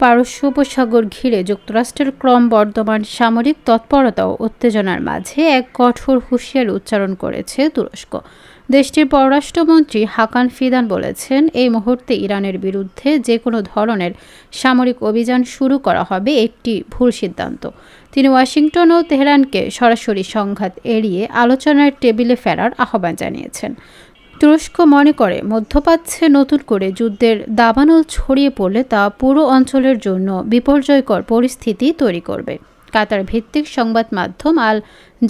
পারস্য উপসাগর ঘিরে যুক্তরাষ্ট্রের ক্রম ক্রমবর্ধমান সামরিক তৎপরতা ও উত্তেজনার মাঝে এক কঠোর হুঁশিয়ারি উচ্চারণ করেছে তুরস্ক। দেশটির পররাষ্ট্রমন্ত্রী হাকান ফিদান বলেছেন, এই মুহূর্তে ইরানের বিরুদ্ধে যে কোনো ধরনের সামরিক অভিযান শুরু করা হবে একটি ভুল সিদ্ধান্ত। তিনি ওয়াশিংটন ও তেহরানকে সরাসরি সংঘাত এড়িয়ে আলোচনার টেবিলে ফেরার আহ্বান জানিয়েছেন। তুরস্ক মনে করে, মধ্যপ্রাচ্যে নতুন করে যুদ্ধের দাবানল ছড়িয়ে পড়লে তা পুরো অঞ্চলের জন্য বিপর্যয়কর পরিস্থিতি তৈরি করবে। কাতার ভিত্তিক সংবাদ মাধ্যম আল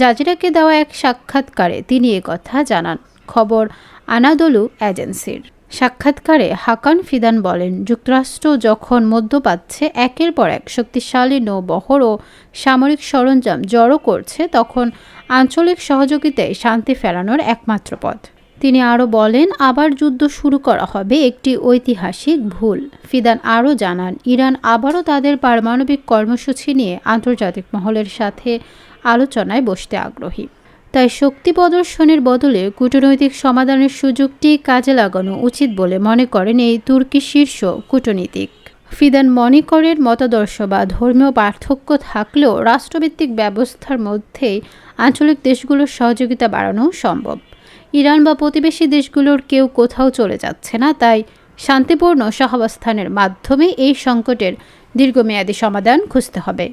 জাজিরাকে দেওয়া এক সাক্ষাৎকারে তিনি কথা জানান। খবর আনাদলু এজেন্সির। সাক্ষাৎকারে হাকান ফিদান বলেন, যুক্তরাষ্ট্র যখন মধ্যপ্রাচ্যে একের পর এক শক্তিশালী নৌবহর ও সামরিক সরঞ্জাম জড়ো করছে, তখন আঞ্চলিক সহযোগিতায় শান্তি ফেরানোর একমাত্র পথ। তিনি আরও বলেন, আবার যুদ্ধ শুরু করা হবে একটি ঐতিহাসিক ভুল। ফিদান আরও জানান, ইরান আবারও তাদের পারমাণবিক কর্মসূচি নিয়ে আন্তর্জাতিক মহলের সাথে আলোচনায় বসতে আগ্রহী। তাই শক্তি প্রদর্শনের বদলে কূটনৈতিক সমাধানের সুযোগটি কাজে লাগানো উচিত বলে মনে করেন এই তুর্কি শীর্ষ কূটনীতিক। ফিদান মনে করেন, মতাদর্শ বা ধর্মীয় পার্থক্য থাকলেও রাষ্ট্রভিত্তিক ব্যবস্থার মধ্যেই আঞ্চলিক দেশগুলোর সহযোগিতা বাড়ানো সম্ভব। ইরান বা প্রতিবেশী দেশগুলোর কেউ কোথাও চলে যাচ্ছে না, তাই শান্তিপূর্ণ সহাবস্থানের মাধ্যমে এই সংকটের দীর্ঘমেয়াদী সমাধান খুঁজতে হবে।